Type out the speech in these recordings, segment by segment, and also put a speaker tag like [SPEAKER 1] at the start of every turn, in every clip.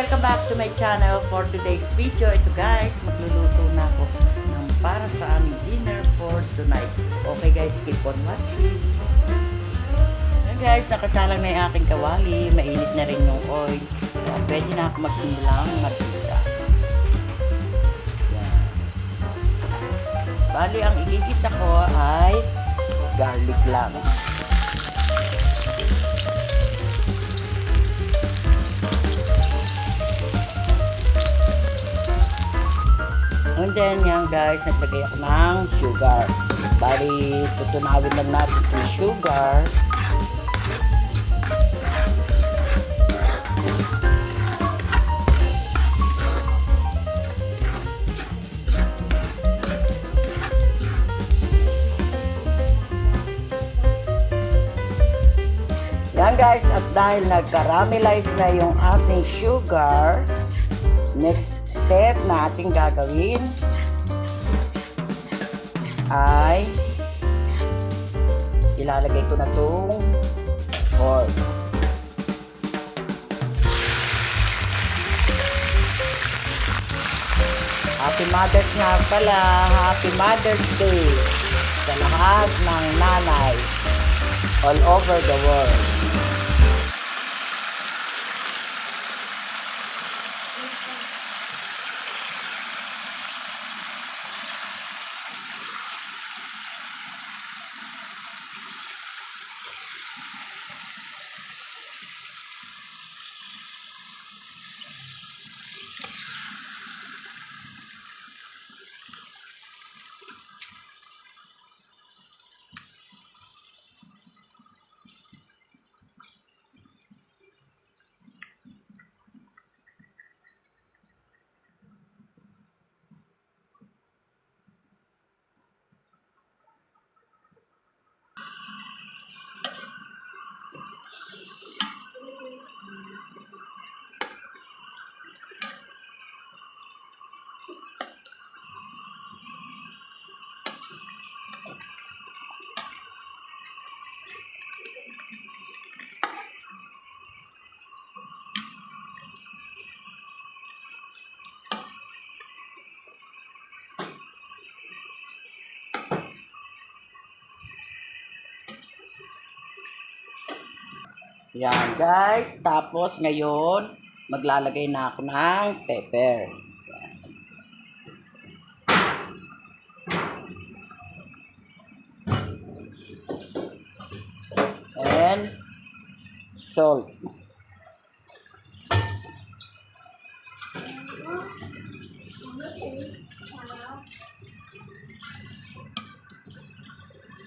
[SPEAKER 1] Welcome back to my channel for today's video. Ito guys, magluluto na ako ng para sa aming dinner for tonight. Okay guys, keep on watching. Ayan guys, nakasalang na yung aking kawali. Mainit na rin yung oil. Kaya pwede na ako magsimulang mag-isa. Bali, ang igigisa ko ay garlic lang. And then yan guys, naglagay ako ng sugar. Bali, tutunawin lang natin yung sugar. Yan guys, at dahil nag-caramelize na yung ating sugar, next step na ating gagawin ay ilalagay ko na itong pork. Happy Mother's nga pala. Happy Mother's Day sa lahat ng nanay all over the world. Yan guys. Tapos ngayon, maglalagay na ako ng pepper. And salt.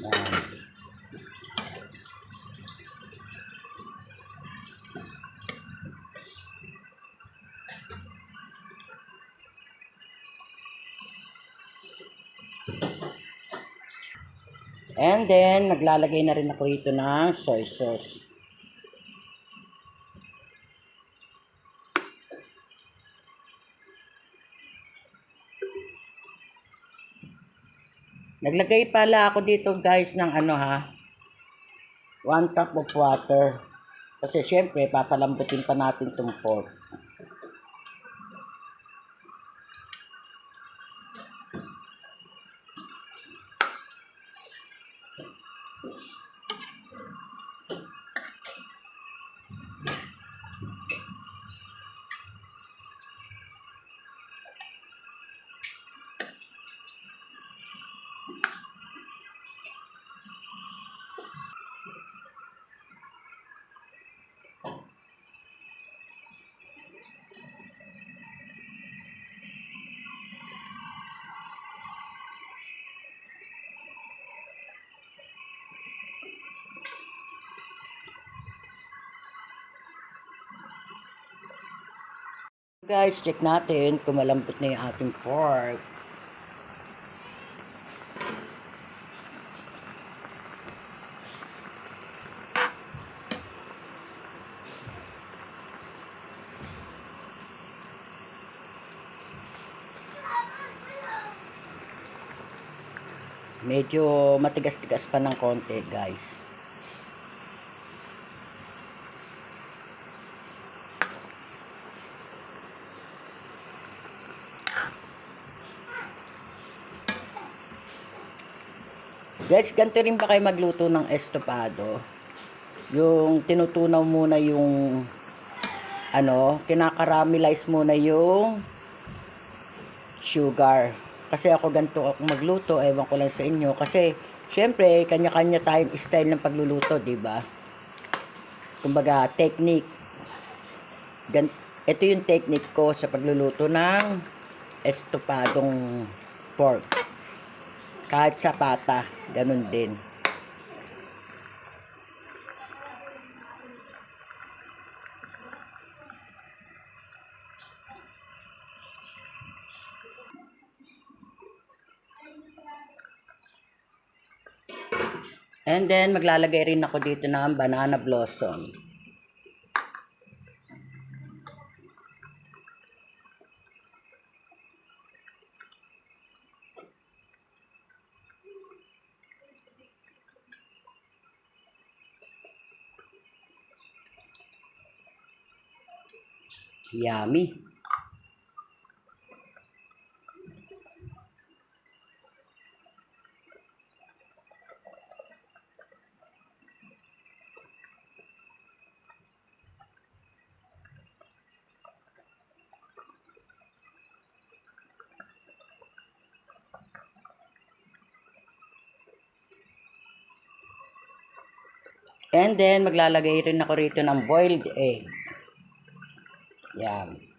[SPEAKER 1] Yan. And then, naglalagay na rin ako rito ng soy sauce. Naglagay pala ako dito guys ng ano ha, one cup of water. Kasi syempre, papalambutin pa natin itong pork. Guys, check natin kung malambot na yung ating pork. Medyo matigas-tigas pa ng konti, guys. Guys, ganito rin ba kayo magluto ng estopado? Yung tinutunaw muna yung ano, kinakaramelize muna yung sugar. Kasi ako ganito ako magluto, ewan ko lang sa inyo. Kasi, syempre, kanya-kanya tayong style ng pagluluto, di ba? Kumbaga, technique. Gan ito yung technique ko sa pagluluto ng estopadong pork. Kahit sa pata, ganun din. And then, maglalagay rin ako dito ng banana blossom. Yummy. And then, maglalagay rin ako rito ng boiled egg. Yan.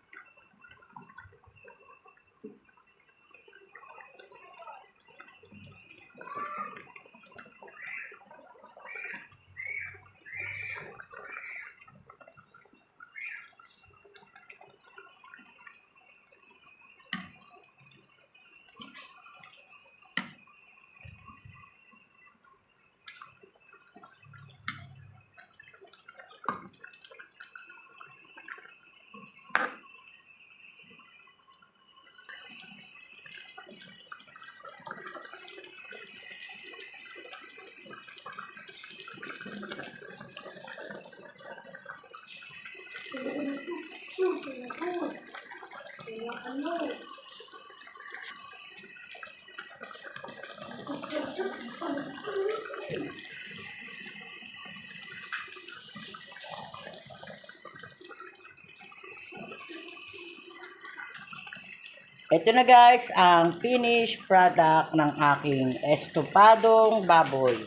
[SPEAKER 1] Ito na guys, ang finished product ng aking estopadong baboy.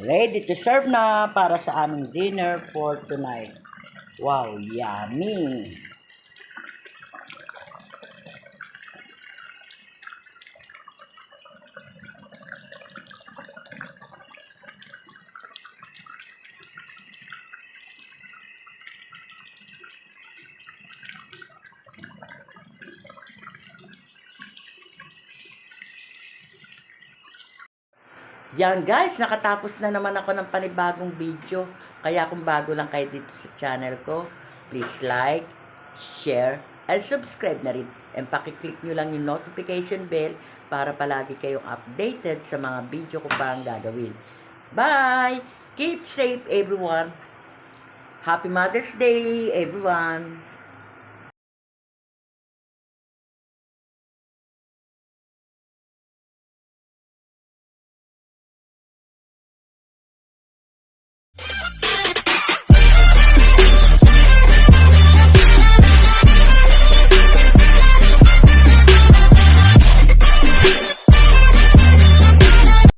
[SPEAKER 1] Ready to serve na para sa aming dinner for tonight. Wow, yummy! Yan guys, nakatapos na naman ako ng panibagong video. Kaya kung bago lang kayo dito sa channel ko, please like, share, and subscribe na rin. And pakiclick nyo lang yung notification bell para palagi kayong updated sa mga video ko pa ang gagawin. Bye! Keep safe everyone! Happy Mother's Day everyone!